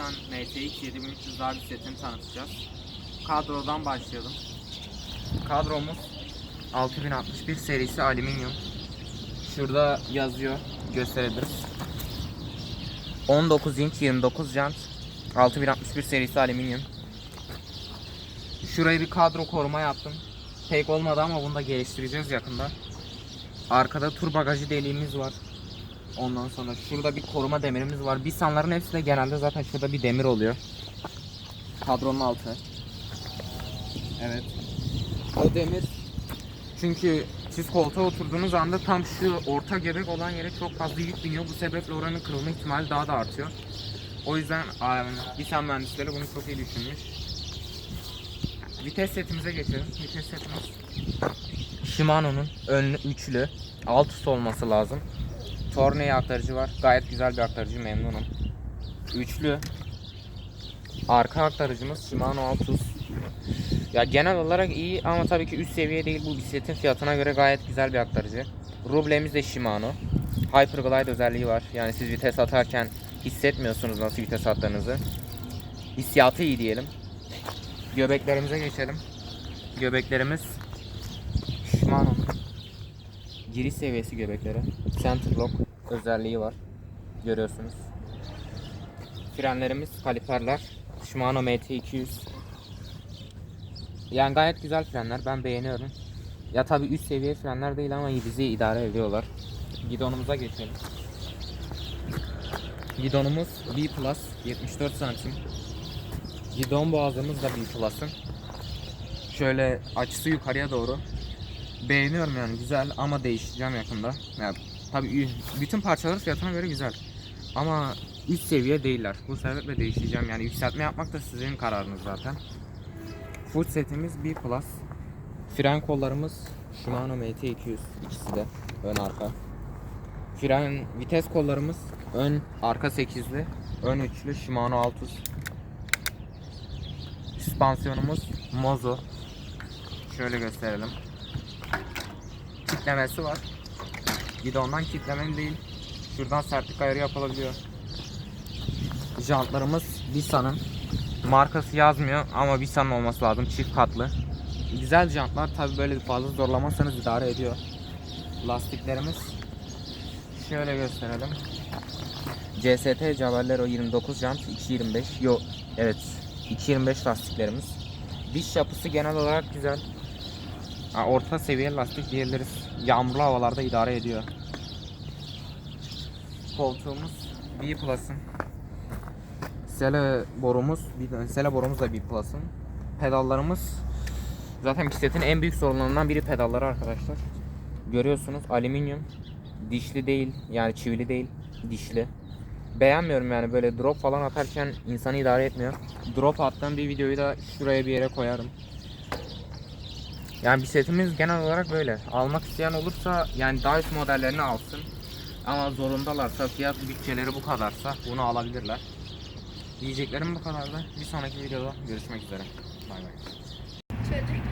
Nissan NTX 7300 daha bir setini tanıtacağız. Kadrodan başlayalım. Kadromuz 6061 serisi alüminyum. Şurada yazıyor. Gösterebiliriz. 19 inç 29 jant. 6061 serisi alüminyum. Şuraya bir kadro koruma yaptım. Pek olmadı ama bunu da geliştireceğiz yakında. Arkada tur bagajı deliğimiz var. Ondan sonra şurada bir koruma demirimiz var. Bisanların hepsi de genelde zaten şurada bir demir oluyor. Kadronun altı. Evet. O demir çünkü siz koltuğa oturduğunuz anda tam şu orta göbek olan yere çok fazla yük biniyor. Bu sebeple oranın kırılma ihtimali daha da artıyor. O yüzden Bisan mühendisleri bunu çok iyi düşünmüş. Vites setimize geçelim. Vites setimiz Shimano'nun ön üçlü alt üst olması lazım. Torneo aktarıcı var. Gayet güzel bir aktarıcı memnunum. Üçlü arka aktarıcımız Shimano Altus. Ya genel olarak iyi ama tabii ki üst seviye değil bu bisikletin fiyatına göre gayet güzel bir aktarıcı. Rublemiz de Shimano. Hyperglide özelliği var. Yani siz vites atarken hissetmiyorsunuz nasıl vites attığınızı. Hissiyatı iyi diyelim. Göbeklerimize geçelim. Göbeklerimiz Shimano'nun giriş seviyesi göbekleri. Center lock özelliği var. Görüyorsunuz. Frenlerimiz kaliperler. Shimano MT200. Yani gayet güzel frenler. Ben beğeniyorum. Ya tabi üst seviye frenler değil ama bizi idare ediyorlar. Gidonumuza geçelim. Gidonumuz B Plus 74 santim. Gidon boğazımız da B Plus'ın. Şöyle açısı yukarıya doğru. Beğeniyorum yani güzel ama değiştireceğim yakında. Yani tabii bütün parçaları fiyatına göre güzel. Ama üst seviye değiller. Bu sebeple değiştireceğim. Yani yükseltme yapmak da sizin kararınız zaten. Full setimiz B. Fren kollarımız Shimano MT200 ikisi de ön arka. Fren vites kollarımız ön arka 8'li, ön üçlü Shimano Altus. Süspansiyonumuz Mozo. Şöyle gösterelim. Kitlemesi var. Gidondan kitlemeli değil. Şuradan sertlik ayarı yapılabiliyor. Jantlarımız Vissa'nın. Markası yazmıyor ama Vissa'nın olması lazım. Çift katlı. Güzel jantlar tabi böyle fazla zorlamazsanız idare ediyor. Lastiklerimiz şöyle gösterelim. CST Cavallero 29 jant 225. Yo evet 225 lastiklerimiz. Diş yapısı genel olarak güzel. Ha, orta seviye lastik diyebiliriz. Yağmurlu havalarda idare ediyor. Koltuğumuz B Plus'ın. Sele borumuz, bir sele borumuz da B Plus'ın. Pedallarımız zaten bisikletin en büyük sorunlarından biri pedalları arkadaşlar. Görüyorsunuz alüminyum. Dişli değil yani çivili değil dişli. Beğenmiyorum yani böyle drop falan atarken insanı idare etmiyor. Drop attığım bir videoyu da şuraya bir yere koyarım. Yani bisikletimiz genel olarak böyle. Almak isteyen olursa yani daha üst modellerini alsın. Ama zorundalarsa fiyat bütçeleri bu kadarsa bunu alabilirler. Diyeceklerim bu kadardı. Bir sonraki videoda görüşmek üzere. Bay bay. Çocuk